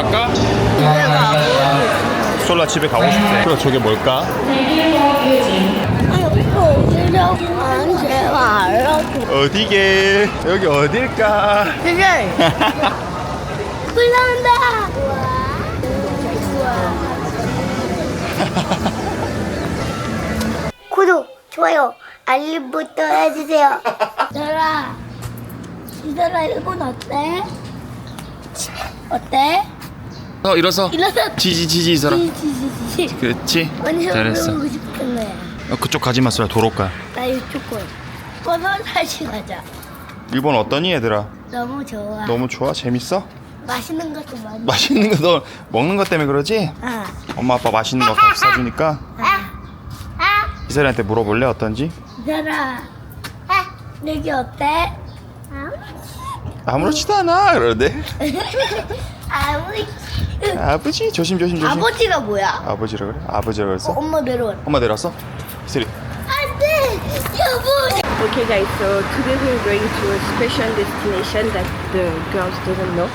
갈까? 가고 솔라 집에 가고 싶대. 그럼 저게 뭘까? 어디게? 여기 어딜까? 구독 좋아요 알림 부터 해주세요 얘들아 얘들아 일본 어때? 어때? 어 일어서. 일어서 지지 지지 있어라. 지지지지 그렇지. 완전 잘했어. 싶은 거야 어, 그쪽 가지 마, 솔라 도로가. 나 이쪽 거야 번호 다시 가자 일본 어떠니 얘들아? 너무 좋아 너무 좋아? 재밌어? 맛있는 것도 많이 맛있는 거 너 먹는 것 때문에 그러지? 아. 엄마 아빠 맛있는 거 같이 사주니까 아. 아. 이사리한테 물어볼래 어떤지? 얘들아 아. 여기 어때? 아무렇지도 않아 그러는데 아버지 아버지 조심 조심 조심 아버지가 뭐야? 아버지라 그래? 아버지라 그랬어? 어, 엄마 내려와 엄마 내려왔어? 이사리 안돼 여보 Okay guys, so today we're going to a special destination that the girls doesn't know.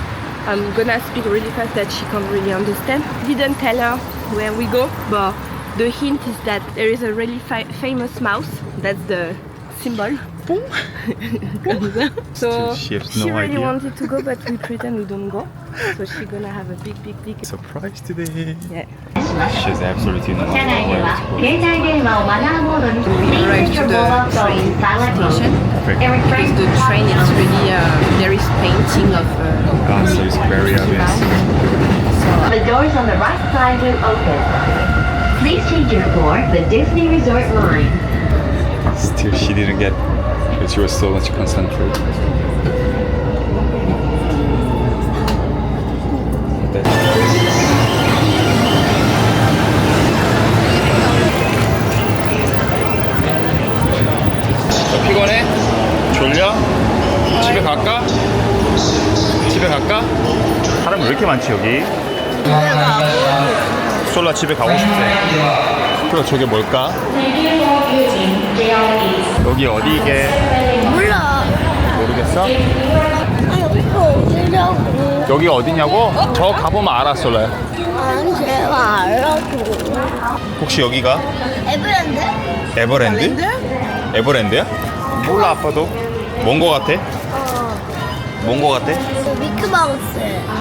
I'm gonna speak really fast that she can't really understand. Didn't tell her where we go, but the hint is that there is a really fi- famous mouse. That's the symbol. pom? so she, no really idea. wanted to go, but we pretend we don't go. So she's gonna have a big, big, big surprise today. Yeah. She's absolutely not idea where to go. We arrived to the train station. Because the train is really uh, there is painting of. Uh, ah, so it's very obvious. The doors on the right side will open. Please change your board. The Disney Resort line. Still, she didn't get because she was so much concentrated 피곤해? 졸려? 집에 갈까? 집에 갈까? 사람 왜 이렇게 많지 여기? 집에 가고 솔라 집에 가고 싶대. 그럼 저게 뭘까? 여기 어디게? 몰라 모르겠어? 아니 여기 어디냐고? 저 가보면 알아, 솔라야. 안 제발 알라고 혹시 여기가 에브랜드? 에버랜드? 에버랜드 야? 몰라, 아빠도. 뭔 거 같아? 어 뭔거 같아? 미키마우스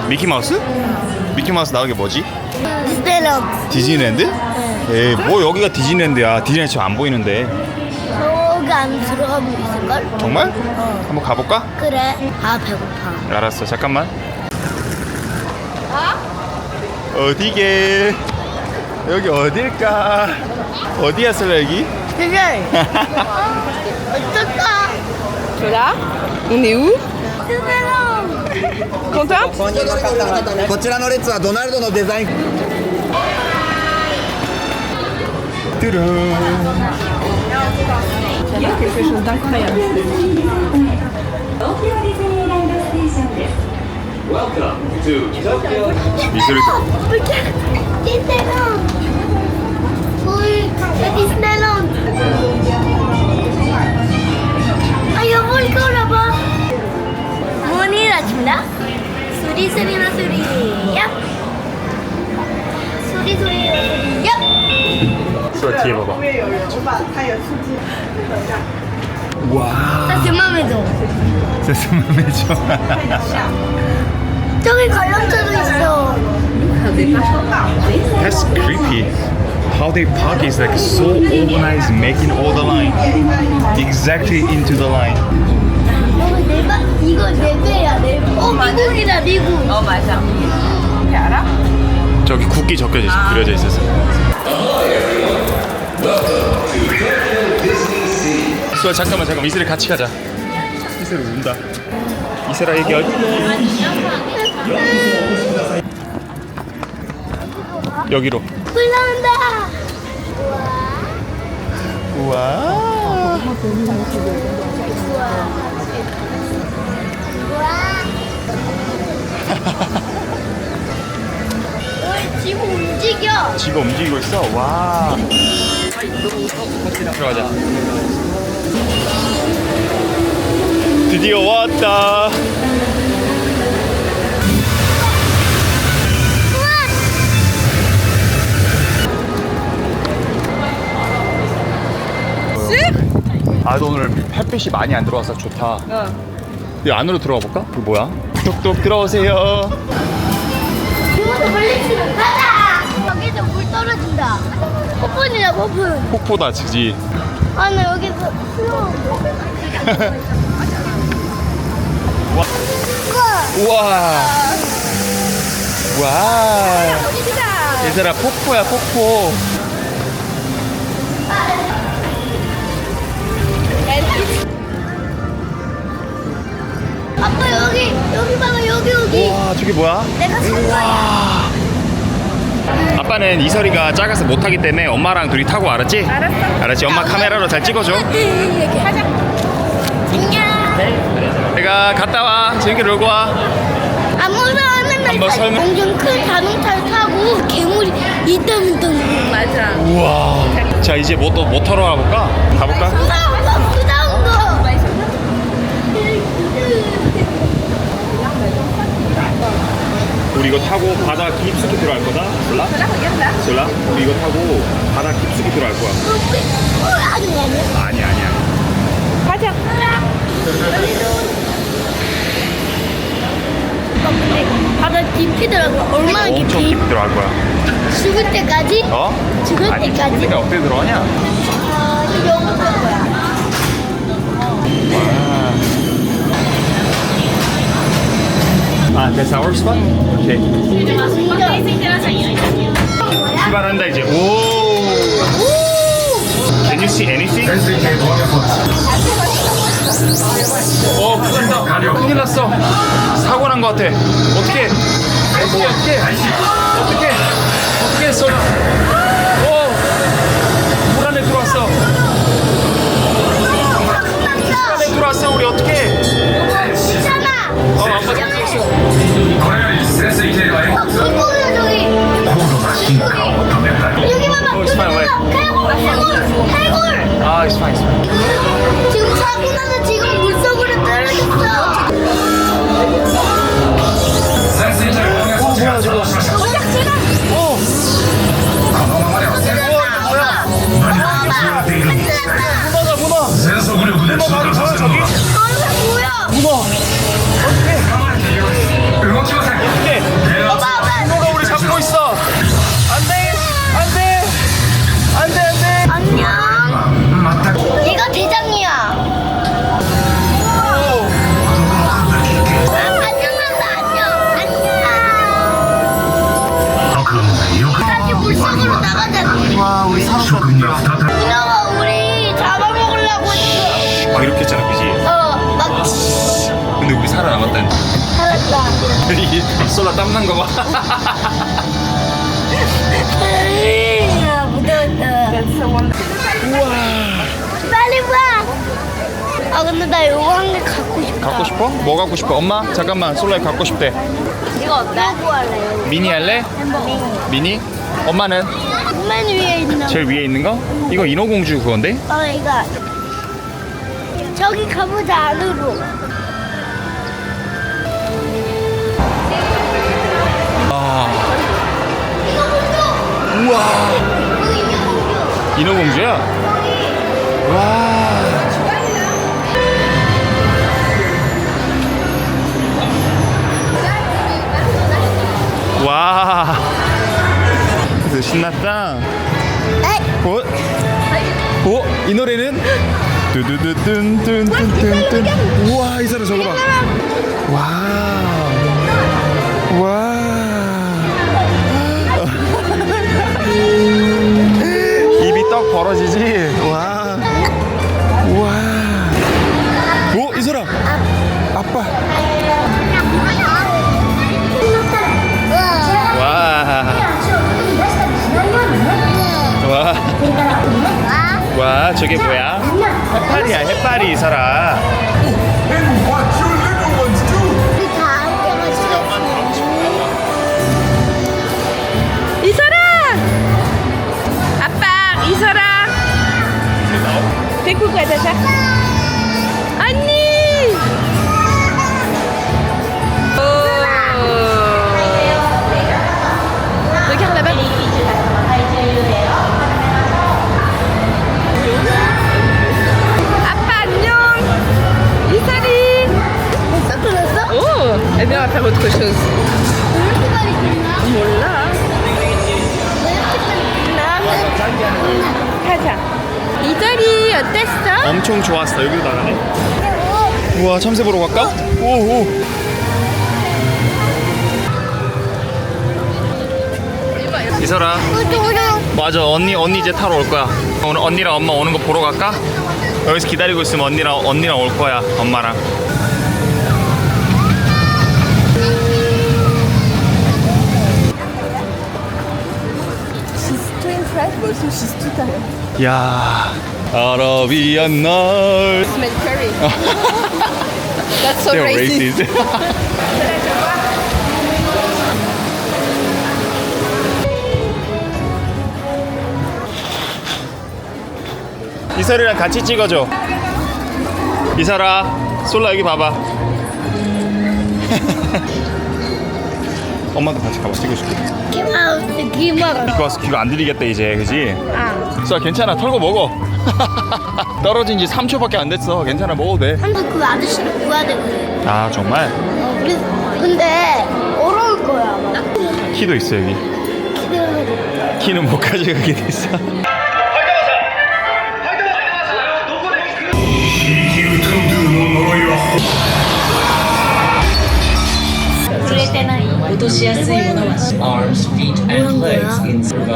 미키마우스? 미키마우스 나오게 뭐지? 디즈니랜드 디즈니랜드? 에이, 뭐 여기가 디즈니랜드야. 디즈니랜드 지금 안 보이는데. 저기 안 들어가면 있을걸? 정말? 어 한번 가볼까? 그래 아 배고파 알았어, 잠깐만. 어디게? 여기 어딜까? 어디야, 솔라 여기? 그래 어떨까? Voilà. On est où 스메롱 Content こちらの列はドナルドのデザイン 뚜루. Il y a quelque chose d'incroyable. 미소리 디즈니랜드 우리 디즈니랜드 아 여보 이거 봐봐 문이 닫힌다 소리 소리 나 소리 얍 소리 소리 나 소리 얍 나. 저기 관람차도 있어 That's creepy. How they park is like so organized, making all the line exactly into the line. 여기 내 바, 이거 내 배야 내 배. 어 미국이다 미국 Oh, 맞아. Okay, 알아? 저기 국기 적혀져 있어, 그려져 있어서. 수아 잠깐만 잠깐만 이슬이 같이 가자. 이슬이 운다. 이슬아 어디? 여기로. 올라온다 우와. 어, 지금 움직여 지가 움직이고 있어. 와. 들어가자. 드디어 왔다. 아 오늘 햇빛이 많이 안 들어와서 좋다. 응. 이 안으로 들어가 볼까? 그 뭐야? 뚝뚝 들어오세요. 이것도 물리치면 가자. 여기서 물 떨어진다. 폭풍이야 폭풍. 폭포다, 지지. 아 나 여기서 수영. 와. 우와. 와. 얘들아, 폭포야, 폭포. 아빠 여기 여기 봐봐 여기 여기. 와, 저게 뭐야? 내가 산 거야. 아빠는 이설이가 작아서 못하기 때문에 엄마랑 둘이 타고 알았지? 알았어. 알았지? 엄마 카메라로 잘 찍어줘. 가자. 안녕. 내가 갔다 와. 재밌게 놀고 와. 안 무서워하는 한번 설명- 엄청 큰 자동차를 타고 괴물이 이따금 떠는 맞아. 우와. 자, 이제 뭐또뭐 타러 가볼까? 가볼까? 무서운 거 무서운 거. 우리 이거 타고 바다 깊숙이 들어갈 거다. 몰라? 거기다. 몰라? 우리 이거 타고 바다 깊숙이 들어갈 거야. 어, 아니 아니. 아니야, 아니야. 가자. 어, 근데 바다 깊이더라고. 얼마나 엄청 깊이? 깊이 들어갈 거야. 죽을 때까지? 어? 죽을 아니, 때까지? 때가 어떻게 들어가냐? 아, 이거 영어 볼 거야. 아, that's our spot? 오케이. 출발한다 이제. 오. Can you see anything? 어, 큰일 났다. 큰일 났어. 사고 난 것 같아. 어떻게? 어떻게? 어떻게? 어떻게? 어떻게 했어? 오, 물 안에 들어왔어. 물 안에 들어왔어. 우리 어떻게? 어. 어. 어, it's fine. 아, it's fine, it's fine. 지금 사고 나서 지금 물속으로 떨어졌어. 어, 뭐야 저거? 어, 문어다 문어. 문어 바로 저야 저기. 뭐야? 문어. 어떻게? 어떻게? 문어가 우리 잡고 있어. 안돼, 안돼, 안돼, 안돼. 안녕. 얘가 대장이야. 와, 우리 살았다. 문어 이 솔라 땀난 거 봐. 아, 무서웠다. Wonderful. 빨리 봐. 아 근데 나 이거 한 개 갖고 싶다. 갖고 싶어? 뭐 갖고 싶어? 엄마 잠깐만 솔라 갖고 싶대. 이거 어때? 할래요. 미니 할래? 미니? 엄마는 맨 위에 있는. 제일 위에 있는 거? 이거 인어공주 그건데? 어 이거. 저기 가보자 안으로. 우와, 공주. 인어공주야? 와. 와. 신났다. 어? 어? 이 노래는? 뚜두두둔뚠뚠뚠뚠 우와 이 사람 저거 봐. 와. 와. 벌어지지? 와. 와. 오, 이 사람. 아빠. 와. 와. 와, 저게 뭐야? 해파리야, 해파리 이 사람. 몰라. 가자. 이달이 어땠어? 엄청 좋았어. 여기로 나가네. 우와 참새 보러 갈까? 오 오. 이설아. 맞아 언니 언니 이제 타러 올 거야. 오늘 언니랑 엄마 오는 거 보러 갈까? 여기서 기다리고 있으면 언니랑 언니랑 올 거야 엄마랑. Too impressed, but also she's too tired. 야 아라비안 날. Smell curry. That's so They're racist. racist. 이설이랑 같이 찍어줘. 이설아, 솔라 여기 봐봐. 엄마도 같이 가봐 찍어줄게. 기마우스 기마우스 이거 와서 귀가 안 들리겠다 이제, 그지? 아 솔라 괜찮아, 털고 먹어. 떨어진 지 3초밖에 안 됐어. 괜찮아, 먹어도 돼. 한국 그 아저씨를 구해야 되거든 아 정말? 어, 근데 어려울 거야 아마 키도 있어 여기. 키는 못 가져가게 돼 있어. Survival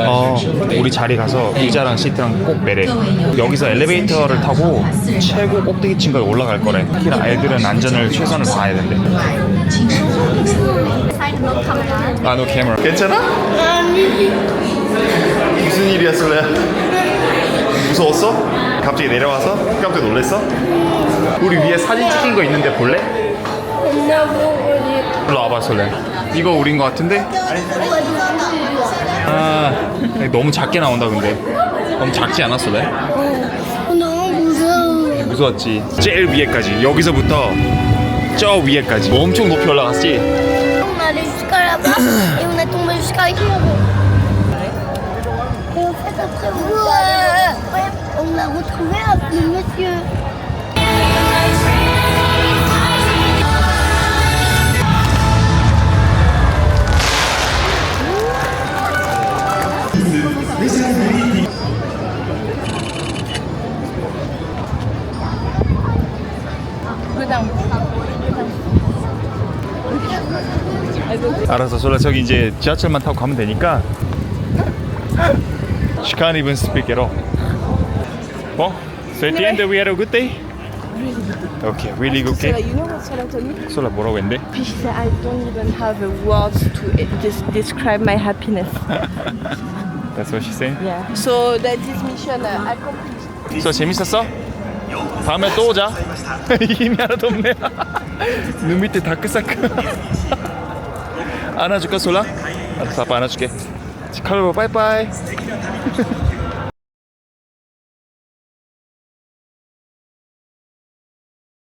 어. 우리 자리 가서 의자랑 시트랑 꼭 매래. 여기서 엘리베이터를 타고 최고 꼭대기층 까지 올라갈 거래. 특히나 아이들은 안전을 최선을 다해야 된대. 아, 너 카메라. 괜찮아? 아니 무슨 일이었을래? 무서웠어? 갑자기 내려와서 깜짝 놀랐어? 우리 위에 사진 찍힌 거 있는데 볼래? 엄마 보고 일로 와봐 설레. 이거 우린 거 같은데? 아, 너무 작게 나온다 근데. 너무 작지 않았어, 래 어, 너무 무서워 무서웠지. 제일 위에까지 여기서부터 저 위에까지 엄청 높이 올라갔지. Après, on, est allé- ouais, on a retrouvé un- le monsieur. 알았어, 솔라 저기 이제 지하철만 타고 가면 되니까. She can't even speak at all. Well, so at the end we had a good day. Okay, really good So, day. you know what Sola told me? 솔라 뭐라고 했는데? She said, I don't even have words to describe my happiness. That's what she said. Yeah. So that this mission uh, accomplished. 소 재밌었어? 다음에 또 오자. 힘이 하나도 없네. 눈 밑에 다크사크. 안아줄까 솔라? 알았어 아빠 안아줄게. 칼로 빠이빠이.